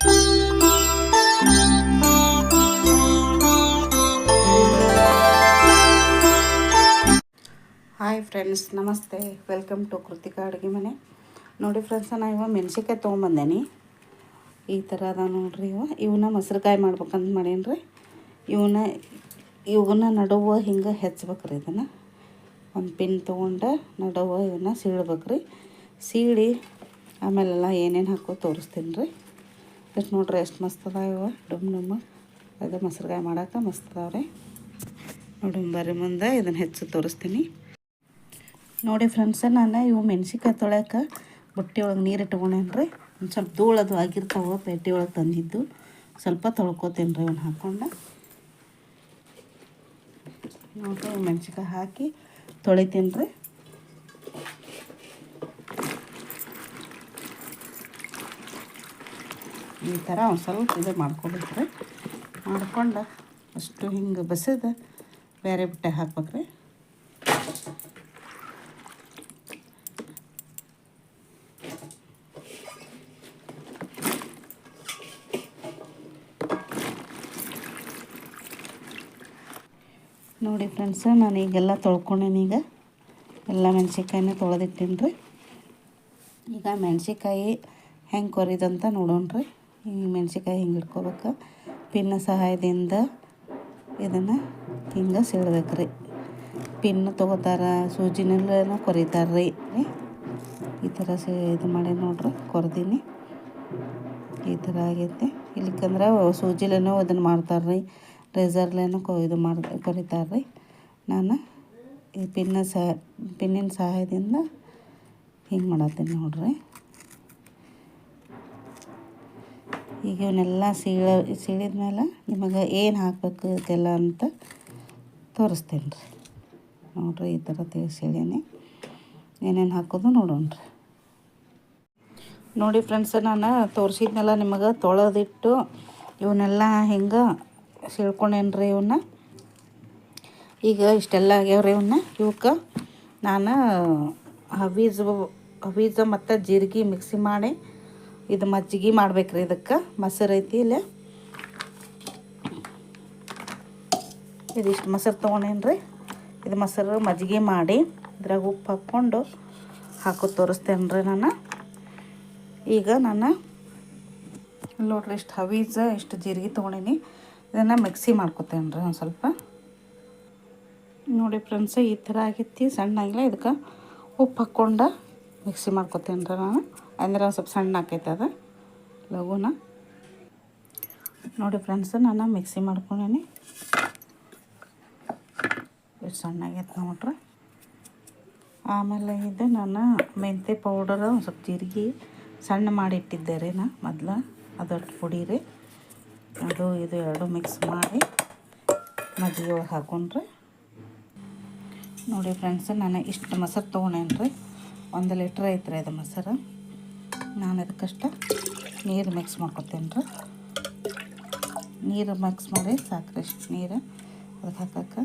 Hi friends ನಮಸ್ತೆ. Welcome to Krithika ಅಡುಗೆ ಮನೆ ನೋಡಿ ಫ್ರೆಂಡ್ಸ್ ನಾ ಇವಾಗ ಮೆಣ್ಸಿನ್ಕಾಯಿ ತೊಗೊಂಬಂದೇನಿ. ಈ ಥರ ಅದ ನೋಡ್ರಿ ಇವ. ಇವನ್ನ ಮೊಸರುಕಾಯಿ ಮಾಡ್ಬೇಕಂತ ಮಾಡೀನಿ ರೀ ಇವನ್ನ ಇವನ್ನ ನಡುವ ಹಿಂಗೆ ಹೆಚ್ಚಬೇಕ್ರಿ ಇದನ್ನು. ಒಂದು ಪಿನ್ ತೊಗೊಂಡು ನಡುವ ಇವನ್ನ ಸೀಳ್ಬೇಕ್ರಿ. ಸೀಳಿ ಆಮೇಲೆಲ್ಲ ಏನೇನು ಹಾಕೋ ತೋರಿಸ್ತೀನಿ ರೀ ಎಷ್ಟು ನೋಡ್ರಿ ಎಷ್ಟು ಮಸ್ತ್ ಅದ ಇವ. ಡುಮ್ ಡುಮ್. ಅದು ಮೊಸರುಗಾಯಿ ಮಾಡಕ್ಕೆ ಮಸ್ತ್ ಅದಾವ್ರಿ ನೋಡಿ ಬರ್ರಿ ಮುಂದೆ ಇದನ್ನು ಹೆಚ್ಚು ತೋರಿಸ್ತೀನಿ. ನೋಡಿ ಫ್ರೆಂಡ್ಸ, ನಾನು ಇವು ಮೆಣ್ಸಿನ್ಕಾಯಿ ತೊಳ್ಯಾಕೆ ಬುಟ್ಟಿ ಒಳಗೆ ನೀರು ಇಟ್ಕೊಂಡೇನಿ ರೀ ಒಂದು ಸ್ವಲ್ಪ ಧೂಳದು ಆಗಿರ್ತಾವೆ ಪೇಟಿ ಒಳಗೆ ತಂದಿದ್ದು. ಸ್ವಲ್ಪ ತೊಳ್ಕೊತೀನಿ ರೀ ಇವನ್ನ ಹಾಕ್ಕೊಂಡು ನೋಡಿರಿ ಮೆಣ್ಸಿನ್ಕಾಯಿ ಹಾಕಿ ತೊಳಿತೀನಿ ರೀ ಈ ಥರ ಒಂದು ಸ್ವಲ್ಪ ಇದು ಮಾಡ್ಕೊಬೇಕು ರೀ ಮಾಡ್ಕೊಂಡು ಅಷ್ಟು ಹಿಂಗೆ ಬಸಿದು ಬೇರೆ ಬಟ್ಟೆ ಹಾಕ್ಬೇಕ್ರಿ. ನೋಡಿ ಫ್ರೆಂಡ್ಸ್, ನಾನು ಈಗೆಲ್ಲ ತೊಳ್ಕೊಂಡೇನಿ ಈಗ. ಎಲ್ಲ ಮೆಣ್ಸಿನ್ಕಾಯಿನ ತೊಳೆದಿಟ್ಟೀನಿ ರೀ ಈಗ ಮೆಣ್ಸಿನ್ಕಾಯಿ ಹೆಂಗೆ ಕೊರಿದಂತ ನೋಡೋಣ ರೀ ಈ ಮೆಣ್ಸಿನ್ಕಾಯಿ ಹಿಂಗೆ ಇಟ್ಕೋಬೇಕು. ಪಿನ್ನ ಸಹಾಯದಿಂದ ಇದನ್ನು ಹಿಂಗೆ ಸೀಳ್ಬೇಕು ರೀ ಪಿನ್ ತೊಗೋತಾರ ಸೂಜಿನಲ್ಲೂ ಕೊರಿತಾರೆ ರೀ ಈ ಥರ ಸಿ ಇದು ಮಾಡಿ ನೋಡ್ರಿ, ಕೊರ್ದೀನಿ. ಈ ಥರ ಆಗೈತೆ. ಇಲ್ಲಿಕಂದ್ರೆ ಸೂಜಿಲೇನೋ ಇದನ್ನು ಮಾಡ್ತಾರೆ ರೀ ರೇಸರ್ಲೇನೋ ಕೊ ಇದು ಮಾಡ ಕೊರಿತಾರೆ ರೀ ನಾನು ಈ ಪಿನ್ನ ಸಹ ಪಿನ್ನಿನ ಸಹಾಯದಿಂದ ಹಿಂಗೆ ಮಾಡತ್ತೀನಿ ನೋಡ್ರಿ. ಈಗ ಇವನ್ನೆಲ್ಲ ಸೀಳ, ಸೀಳಿದ ಮೇಲೆ ನಿಮಗೆ ಏನು ಹಾಕಬೇಕು ಇದೆಲ್ಲ ಅಂತ ತೋರಿಸ್ತೀನಿ ರೀ. ನೋಡಿರಿ ಈ ಥರ ಸೀಳೀನಿ ಏನೇನು ಹಾಕೋದು ನೋಡೋಣ ರೀ. ನೋಡಿ ಫ್ರೆಂಡ್ಸ್, ನಾನು ತೋರಿಸಿದ್ನೆಲ್ಲ ನಿಮಗೆ ತೊಳೆದಿಟ್ಟು ಇವನ್ನೆಲ್ಲ ಹಿಂಗೆ ಸೀಳ್ಕೊಂಡೇನು ರೀ ಇವನ್ನ. ಈಗ ಇಷ್ಟೆಲ್ಲ ಆಗ್ಯಾವ್ರಿ ಇವನ್ನ. ಇವಕ್ಕೆ ನಾನು ಹವೀಜ ಹವೀಜ ಮತ್ತು ಜೀರಿಗೆ ಮಿಕ್ಸಿ ಮಾಡಿ ಇದು ಮಜ್ಜಿಗೆ ಮಾಡ್ಬೇಕ್ರಿ ಇದಕ್ಕೆ. ಮೊಸರು ಐತಿ ಇಲ್ಲ. ಇದಿಷ್ಟು ಮೊಸರು ತೊಗೊಂಡೇನ್ರಿ? ಇದು ಮೊಸರು ಮಜ್ಜಿಗೆ ಮಾಡಿ ಇದ್ರಾಗ ಉಪ್ಪು ಹಾಕ್ಕೊಂಡು ಹಾಕು ತೋರಿಸ್ತೇನೆ ರೀ ನಾನು. ಈಗ ನಾನು ನೋಡ್ರಿ ಇಷ್ಟು ಹವೀಜ ಇಷ್ಟು ಜೀರಿಗೆ ತೊಗೊಂಡೀನಿ. ಇದನ್ನು ಮಿಕ್ಸಿ ಮಾಡ್ಕೊತೇನೆ ರೀ ಒಂದು ಸ್ವಲ್ಪ. ನೋಡಿ ಫ್ರೆಂಡ್ಸ್, ಈ ಥರ ಆಗೈತಿ, ಸಣ್ಣಾಗಿಲ್ಲ. ಇದಕ್ಕೆ ಉಪ್ಪು ಹಾಕ್ಕೊಂಡು ಮಿಕ್ಸಿ ಮಾಡ್ಕೊತೇನೆ ರೀ ನಾನು. ಅಂದ್ರೆ ಸ್ವಲ್ಪ ಸಣ್ಣ ಆಕೈತೆ ಅದು. ಲಘುನ. ನೋಡಿ ಫ್ರೆಂಡ್ಸ್, ನಾನು ಮಿಕ್ಸಿ ಮಾಡ್ಕೊಂಡೇನಿ. ಸಣ್ಣ ಆಗೈತೆ ನೋಡ್ರಿ ಆಮೇಲೆ ಇದು ನಾನು ಮೆಂತ್ಯ ಪೌಡರ್ ಒಂದು ಸ್ವಲ್ಪ ಜೀರಿಗೆ ಸಣ್ಣ ಮಾಡಿ ಇಟ್ಟಿದ್ದೆ ರೀ ನಾ ಮೊದ್ಲು. ಅದಷ್ಟು ಪುಡಿ ರೀ. ಅದು ಇದು ಎರಡು ಮಿಕ್ಸ್ ಮಾಡಿ ಮಜ್ಜಿಗೆ ಒಳಗೆ ಹಾಕೊಂಡ್ರೆ. ನೋಡಿ ಫ್ರೆಂಡ್ಸ್, ನಾನು ಇಷ್ಟು ಮೊಸರು ತೊಗೊಂಡೇನಿ ರೀ ಒಂದು ಲೀಟ್ರ್ ಐತ್ರಿ ಅದು ಮೊಸರು. ನಾನು ಅದಕ್ಕಷ್ಟ ನೀರು ಮಿಕ್ಸ್ ಮಾಡ್ಕೊತೇನೆ ರೀ. ನೀರು ಮಿಕ್ಸ್ ಮಾಡಿ ಸಾಕ್ರಿ ನೀರು. ಅದಕ್ಕೆ ಹಾಕಕ್ಕೆ.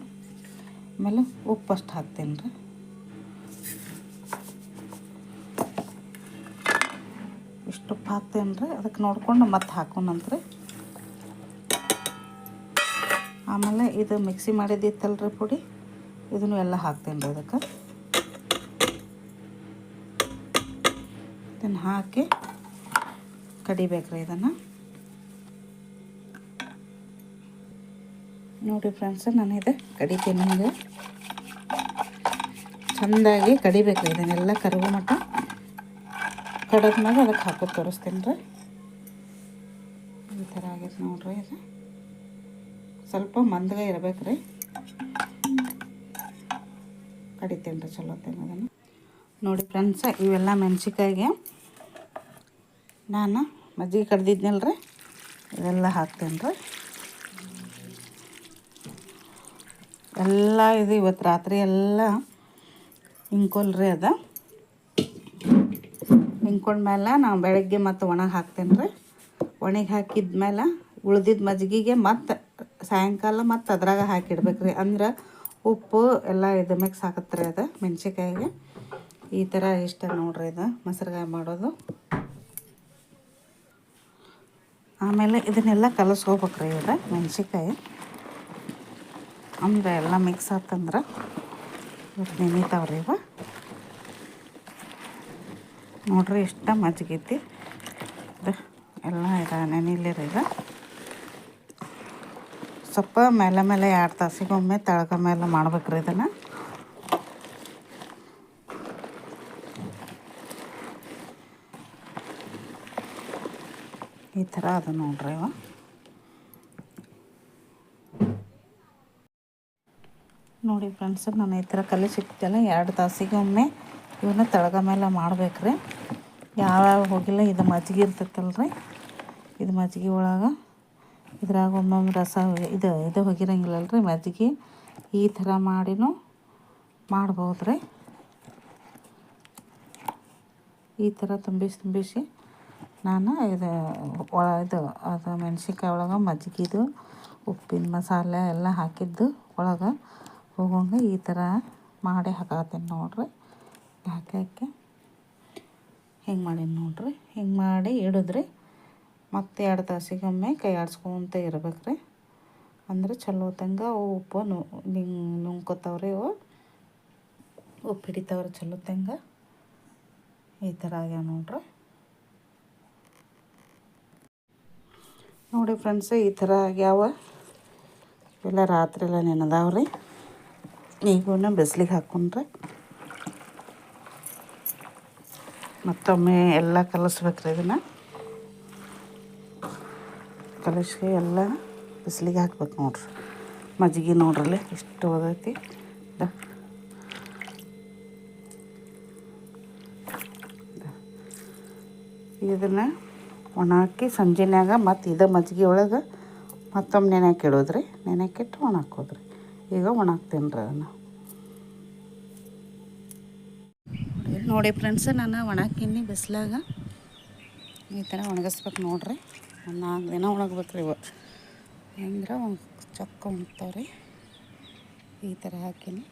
ಆಮೇಲೆ ಉಪ್ಪು ಅಷ್ಟು ಹಾಕ್ತೇನೆ ರೀ. ಇಷ್ಟು ಉಪ್ಪು ಹಾಕ್ತೇನೆ ರೀ. ಅದಕ್ಕೆ ನೋಡ್ಕೊಂಡು ಮತ್ತೆ ಹಾಕೋಣಂತ್ರಿ ಆಮೇಲೆ ಇದು ಮಿಕ್ಸಿ ಮಾಡಿದ್ದಿತ್ತಲ್ರಿ ಪುಡಿ. ಇದನ್ನು ಎಲ್ಲ ಹಾಕ್ತೇನೆ ರೀ ಅದಕ್ಕೆ. ಇದನ್ನು ಹಾಕಿ ಕಡಿಬೇಕ್ರಿ ಇದನ್ನು. ನೋಡಿ ಫ್ರೆಂಡ್ಸ್, ನಾನು ಇದೆ ಕಡಿತೀನಿ ನಿಮಗೆ ಚೆಂದಾಗಿ ಕಡಿಬೇಕ್ರಿ ಇದನ್ನೆಲ್ಲ ಕರಗು ಮಟ್ಟ. ಕಡದ್ಮೇಲೆ ಅದಕ್ಕೆ ಹಾಕೋದು ತೋರಿಸ್ತೀನಿ ರೀ. ಈ ಥರ ಆಗೈತೆ ನೋಡ್ರಿ ಇದು. ಸ್ವಲ್ಪ ಮಂದಗ ಇರ್ಬೇಕು ರೀ. ಕಡಿತೀನಿ ರೀ, ಚಲೋ ಅದನ್ನು ನೋಡಿ ಫ್ರೆಂಡ್ಸ, ಇವೆಲ್ಲ ಮೆಣಸಿಕಾಯಿಗೆ ನಾನು ಮಜ್ಜಿಗೆ ಕಡ್ದಿದ್ನಲ್ಲ ರೀ ಇವೆಲ್ಲ ಹಾಕ್ತೇನೆ ರೀ ಎಲ್ಲ ಇದು ಇವತ್ತು ರಾತ್ರಿ ಎಲ್ಲ ಹಿಂಕೊಲ್ರಿ ಅದ. ಹಿಂಕೊಂಡ್ಮೇಲೆ ನಾವು ಬೆಳಗ್ಗೆ ಮತ್ತು ಒಣಗಿ ಹಾಕ್ತೇನೆ ರೀ ಒಣಗಿ ಹಾಕಿದ್ಮೇಲೆ ಉಳ್ದಿದ್ದ ಮಜ್ಜಿಗೆಗೆ ಮತ್ತು ಸಾಯಂಕಾಲ ಮತ್ತು ಅದ್ರಾಗ ಹಾಕಿಡ್ಬೇಕು ರೀ ಅಂದ್ರೆ ಉಪ್ಪು ಎಲ್ಲ ಇದು ಮಿಕ್ಸ್ ಹಾಕತ್ತೆ ರೀ ಅದು ಮೆಣ್ಸಿಕಾಯಿಗೆ ಈ ಥರ ಇಷ್ಟ ನೋಡ್ರಿ ಇದು ಮೊಸರುಗಾಯಿ ಮಾಡೋದು. ಆಮೇಲೆ ಇದನ್ನೆಲ್ಲ ಕಲಸ್ಕೋಬೇಕ್ರಿ ಇವ್ರೆ, ಮೆಣಸಿನ್ಕಾಯಿ. ಅಂದ್ರೆ ಎಲ್ಲ ಮಿಕ್ಸ್ ಆತಂದ್ರೆ ಇವತ್ತು ನೆನೀತಾವ್ರಿ ಇವ ನೋಡ್ರಿ ಇಷ್ಟ ಮಜ್ಗೈತಿ ಇದು ಎಲ್ಲ ಇದ ನೆನೀಲಿರಿ ಇದು. ಸ್ವಲ್ಪ ಮೇಲೆ ಮೇಲೆ ಎರಡು ತಾಸಿಗೊಮ್ಮೆ ತಳಗ ಮೇಲೆ ಮಾಡ್ಬೇಕ್ರಿ ಇದನ್ನು. ಈ ಥರ ಅದು ನೋಡ್ರಿ ಇವ ನೋಡಿ ಫ್ರೆಂಡ್ಸ್ ನಾನು ಈ ಥರ ಕಲಿಸಿಟ್ಟಲ್ಲ ಎರಡು ತಾಸಿಗೆ ಒಮ್ಮೆ ಇವನ್ನ ತಳಗ ಮೇಲೆ ಮಾಡ್ಬೇಕ್ರಿ. ಯಾವ್ಯಾವ ಹೋಗಿಲ್ಲ, ಇದು ಮಜ್ಜಿಗೆ ಇರ್ತೈತಲ್ಲ ರೀ ಇದು ಮಜ್ಜಿಗೆ ಒಳಗೆ ಇದ್ರಾಗ ಒಮ್ಮೊಮ್ಮೆ ರಸ ಇದು ಇದು ಹೋಗಿರಂಗಿಲ್ಲಲ್ಲ ರೀ ಮಜ್ಜಿಗೆ ಈ ಥರ ಮಾಡಿನೂ ಮಾಡ್ಬೋದ್ರಿ. ಈ ಥರ ತುಂಬಿಸಿ ತುಂಬಿಸಿ ನಾನು ಇದು ಇದು, ಅದು ಮೆಣ್ಸಿನ್ಕಾಯಿ ಒಳಗೆ ಮಜ್ಜಿಗೆದು, ಉಪ್ಪಿನ ಮಸಾಲೆ ಎಲ್ಲ ಹಾಕಿದ್ದು ಒಳಗೆ ಹೋಗೋಂಗೆ ಈ ಥರ ಮಾಡಿ ಹಾಕತ್ತೀನಿ ನೋಡ್ರಿ. ಹಾಕಿ ಹಾಕಿ ಹಿಂಗೆ ಮಾಡೀನಿ ನೋಡ್ರಿ? ಹಿಂಗೆ ಮಾಡಿ ಇಡಿದ್ರಿ? ಮತ್ತೆ ಎರಡು ತಾಸಿಗೊಮ್ಮೆ ಕೈ ಆಡಿಸ್ಕೊಂತ ಇರ್ಬೇಕ್ರಿ. ಅಂದ್ರೆ ಚಲೋ ತಂಗ ಉಪ್ಪು ನು, ನಿಂಗೆ ನುಂಗ್ಕೊತಾವ್ರಿ ಇವು. ಉಪ್ಪು ಹಿಡಿತಾವ್ರಿ ಚಲೋ ತಂಗ. ಈ ಥರ ಆಗ್ಯಾವ ನೋಡ್ರಿ. ನೋಡಿ ಫ್ರೆಂಡ್ಸ್, ಈ ಥರ ಆಗ್ಯಾವ. ಎಲ್ಲ ರಾತ್ರಿ ಎಲ್ಲ ರೀ ಈಗೂನ ಬಿಸ್ಲಿಗೆ ಹಾಕೊಂಡ್ರೆ ಮತ್ತೊಮ್ಮೆ ಎಲ್ಲ ಕಲಿಸ್ಬೇಕ್ರಿ ಇದನ್ನು. ಕಲಿಸಿ ಎಲ್ಲ ಬಿಸಿಲಿಗೆ ಹಾಕ್ಬೇಕು ನೋಡ್ರಿ. ಮಜ್ಜಿಗೆ ನೋಡ್ರಲ್ಲಿ ಇಷ್ಟು ಓದೈತಿ ಇದನ್ನು ಒಣ ಹಾಕಿ ಸಂಜೆನ್ಯಾಗ ಮತ್ತು ಇದು ಮಜ್ಜಿಗೆ ಒಳಗೆ ಮತ್ತೊಮ್ಮೆ ನೆನೆಯಾಕೆ ಇಡೋದ್ರಿ ನೆನೆಯಾಕಿಟ್ಟು ಒಣ ಹಾಕೋದ್ರಿ. ಈಗ ಒಣ ಹಾಕ್ತೀನಿ ರೀ ಅದನ್ನು. ನೋಡಿ ಫ್ರೆಂಡ್ಸ್, ನಾನು ಒಣಾಕಿನಿ ಬಿಸ್ಲಾಗ. ಈ ಥರ ಒಣಗಿಸ್ಬೇಕು ನೋಡ್ರಿ. ಒಂದು ನಾಲ್ಕು ದಿನ ಒಣಗ್ಬೇಕು ರೀ ಇವ. ಹೆಂಗ್ರೆ ಚೊಕ್ಕ ಉಣ್ತಾವ್ರಿ. ಈ ಥರ ಹಾಕಿನಿ.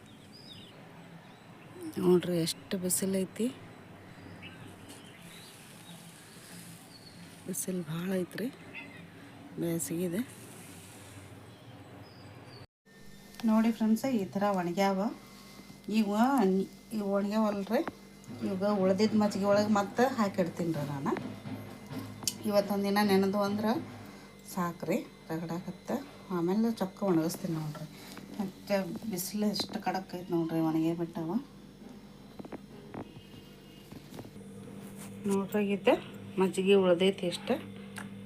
ನೋಡ್ರಿ, ಎಷ್ಟು ಬಿಸಿಲೈತಿ. ಬಿಸಿಲು ಭಾಳ ಐತ್ರಿ. ಬೇಸಿಗಿದೆ ನೋಡಿ ಫ್ರೆಂಡ್ಸ್ ಈ ಥರ ಒಣಗ್ಯಾವ. ಈಗ ಇವು ಒಣಗ್ಯಾವಲ್ರಿ? ಇವಾಗ ಉಳ್ದಿದ್ದ ಮಜ್ಜಿಗೆ ಒಳಗೆ ಮತ್ತೆ ಹಾಕಿಡ್ತೀನಿ ರೀ ನಾನು. ಇವತ್ತೊಂದು ದಿನ ನೆನೆದು ಅಂದ್ರೆ ಸಾಕ್ರಿ ರಗಡಾಕತ್ತೆ ಆಮೇಲೆ ಚೊಕ್ಕ ಒಣಗಿಸ್ತೀನಿ ನೋಡ್ರಿ. ಮತ್ತು ಬಿಸಿಲು ಎಷ್ಟು ಕಡಕ್ ಐತೆ ನೋಡ್ರಿ ಒಣಗೇ ಬಿಟ್ಟವ. ನೋಡ್ರಿ ಮಜ್ಜಿಗೆ ಉಳ್ದೈತಿ ಇಷ್ಟು.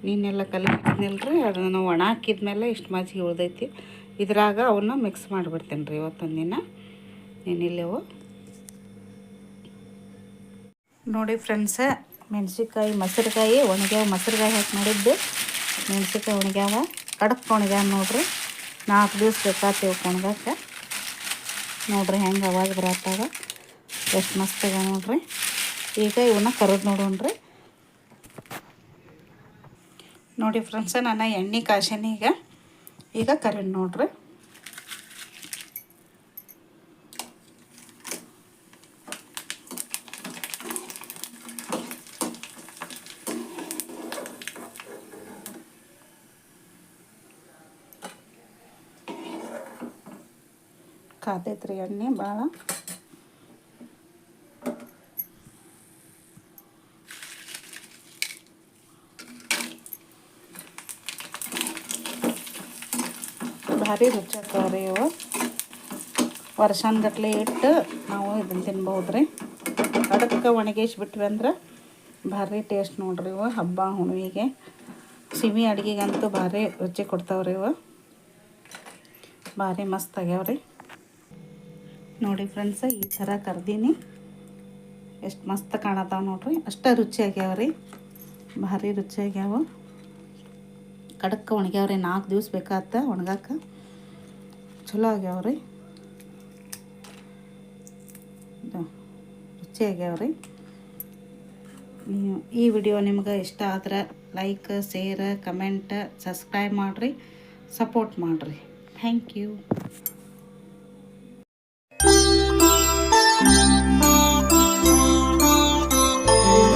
ನೀನೆಲ್ಲ ಕಲಿತಿದ್ನಲ್ರಿ? ಅದನ್ನು ಒಣ ಹಾಕಿದ್ಮೇಲೆ ಇಷ್ಟು ಮಜ್ಜಿಗೆ ಉಳ್ದೈತಿ. ಇದ್ರಾಗ ಅವನ್ನ ಮಿಕ್ಸ್ ಮಾಡಿಬಿಡ್ತೀನಿ ರೀ ಇವತ್ತೊಂದು ದಿನ ಏನಿಲ್ಲವು? ನೋಡಿ ಫ್ರೆಂಡ್ಸ ಮೆಣಸಿನ್ಕಾಯಿ, ಮೊಸರುಕಾಯಿ, ಒಣಗ್ಯಾವ, ಮೊಸರುಕಾಯಿ ಹಾಕಿ ಮಾಡಿದ್ದು. ಮೆಣಸಿನ್ಕಾಯಿ, ಒಣಗ್ಯಾವ, ಕಡಕ್ ಒಣಗ್ಯಾವ ನೋಡ್ರಿ. ನಾಲ್ಕು ದಿವ್ಸ ಬೇಕಾತೇವೆ ಒಣಗಕ್ಕೆ ನೋಡ್ರಿ ಹೆಂಗೆ ಅವಾಗ ಬರತ್ತಾಗ ಎಷ್ಟು ಮಸ್ತ್ ಆಗ್ಯಾವ ನೋಡ್ರಿ. ಈಗ ಇವನ್ನ ಕರೆದು ನೋಡೋಣ್ರಿ. ನೋಡಿ ಫ್ರೆಂಡ್ಸ ನಾನು ಎಣ್ಣೆ ಕಾಶಿನಿ ಈಗ. ಈಗ ಕರೆಂಟ್ ನೋಡ್ರಿ. ಕಾದೈತ್ರಿ ಎಣ್ಣೆ ಭಾಳ ಭಾರಿ ರುಚಿ ಇವು. ವರ್ಷಾನ್ಗಟ್ಲೆ ಇಟ್ಟು ನಾವು ಇದನ್ನು ತಿನ್ಬೋದು ರೀ ಅದಕ್ಕೆ ಒಣಗಿಸ್ಬಿಟ್ವಿ ಅಂದ್ರೆ ಭಾರಿ ಟೇಸ್ಟ್ ನೋಡ್ರಿ ಇವು, ಹಬ್ಬ ಹುಣ್ಣಿಗೆ ಸಿಮಿ ಅಡುಗೆಗಂತೂ ಭಾರಿ ರುಚಿ ಕೊಡ್ತಾವ್ರಿ ಇವು. ಭಾರಿ ಮಸ್ತ್ ಆಗ್ಯಾವ್ರಿ. ನೋಡಿ ಫ್ರೆಂಡ್ಸ ಈ ಥರ ಕರ್ದೀನಿ. ಎಷ್ಟು ಮಸ್ತ್ ಕಾಣತ್ತಾವ ನೋಡ್ರಿ. ಅಷ್ಟು ರುಚಿ ಆಗ್ಯಾವ್ರಿ. ಭಾರಿ ರುಚಿ ಆಗ್ಯಾವ. ಕಡಕ್ಕೆ ಒಣಗ್ಯಾವ್ರಿ ನಾಲ್ಕು ದಿವ್ಸ ಬೇಕಾತ ಒಣಗಾಕ. ಚಲೋ ಆಗ್ಯಾವ್ರಿ ರುಚಿ ಆಗ್ಯಾವ್ರಿ ಈ ವಿಡಿಯೋ ನಿಮ್ಗೆ ಇಷ್ಟ ಆದ್ರೆ ಲೈಕ್, ಶೇರ್, ಕಮೆಂಟ್, ಸಬ್ಸ್ಕ್ರೈಬ್ ಮಾಡಿರಿ, ಸಪೋರ್ಟ್ ಮಾಡಿರಿ. Thank you.